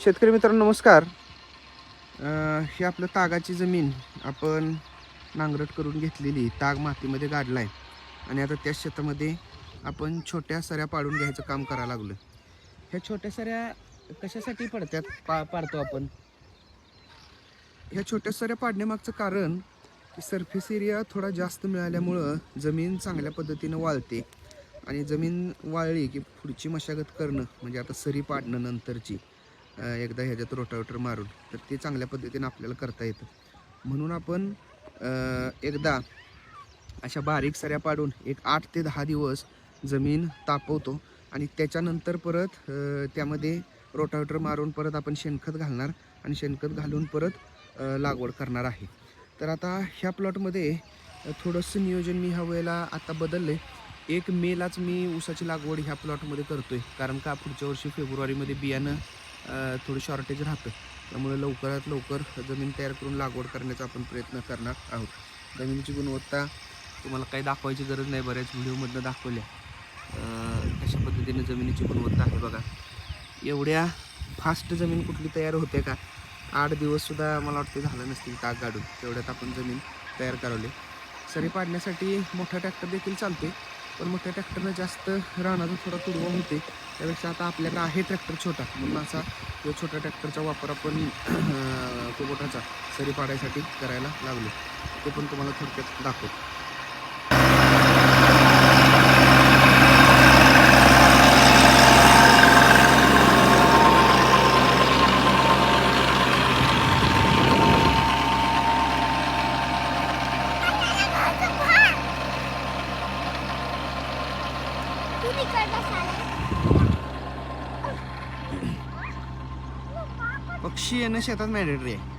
शेतकरी मित्रांनो नमस्कार. ही आपलं तागाची जमीन आपण नांगरट करून घेतलेली ताग मातीमध्ये गाडला आहे आणि आता त्या शेतामध्ये आपण छोट्या सऱ्या पाडून घ्यायचं काम करायला लागलो ह्या छोट्या सऱ्या कशासाठी पडतात पा पाडतो आपण? ह्या छोट्या सऱ्या पाडण्यामागचं कारण की सरफेस एरिया थोडा जास्त मिळाल्यामुळं जमीन चांगल्या पद्धतीनं वाळते. आणि जमीन वाळली की पुढची मशागत करणं म्हणजे आता सरी पाडणं नंतरची. एकदा ह्याच्यात रोटावेटर मारून तर ते चांगल्या पद्धतीनं आपल्याला करता येतं. म्हणून आपण एकदा अशा बारीक सऱ्या पाडून एक आठ ते दहा दिवस जमीन तापवतो आणि त्याच्यानंतर परत त्यामध्ये रोटावेटर मारून परत आपण शेणखत घालणार आणि शेणखत घालून परत लागवड करणार आहे. तर आता ह्या प्लॉटमध्ये थोडंसं नियोजन मी ह्या वेळेला आता बदललं आहे. एक मेलाच मी ऊसाची लागवड ह्या प्लॉटमध्ये करतो आहे कारण का पुढच्या वर्षी फेब्रुवारीमध्ये बियाणं थोडी शॉर्टेज राहतं. त्यामुळे लवकरात लवकर जमीन तयार करून लागवड करण्याचा आपण प्रयत्न करणार आहोत. जमिनीची गुणवत्ता तुम्हाला काही दाखवायची गरज नाही बऱ्याच व्हिडिओमधनं दाखवल्या. अशा पद्धतीने जमिनीची गुणवत्ता आहे बघा. एवढ्या फास्ट जमीन कुठली तयार होते का? आठ दिवससुद्धा मला वाटतं झालं नसतील ताग गाडून. तेवढ्यात आपण जमीन तयार करावली सरी पाडण्यासाठी मोठा ट्रॅक्टर देखील चालते पण मग त्या ट्रॅक्टरनं जास्त रानाचा थोडा तुडवा होते. त्यापेक्षा आता आपल्याकडे आहे ट्रॅक्टर छोटा. म्हणून असा तो छोट्या ट्रॅक्टरचा वापर आपण कुबोटाचा सरी पाडायसाठी करायला लागलो. ते पण तुम्हाला थोडक्यात दाखवतो. पक्षी येणं शेतात मॅडेटरी आहे.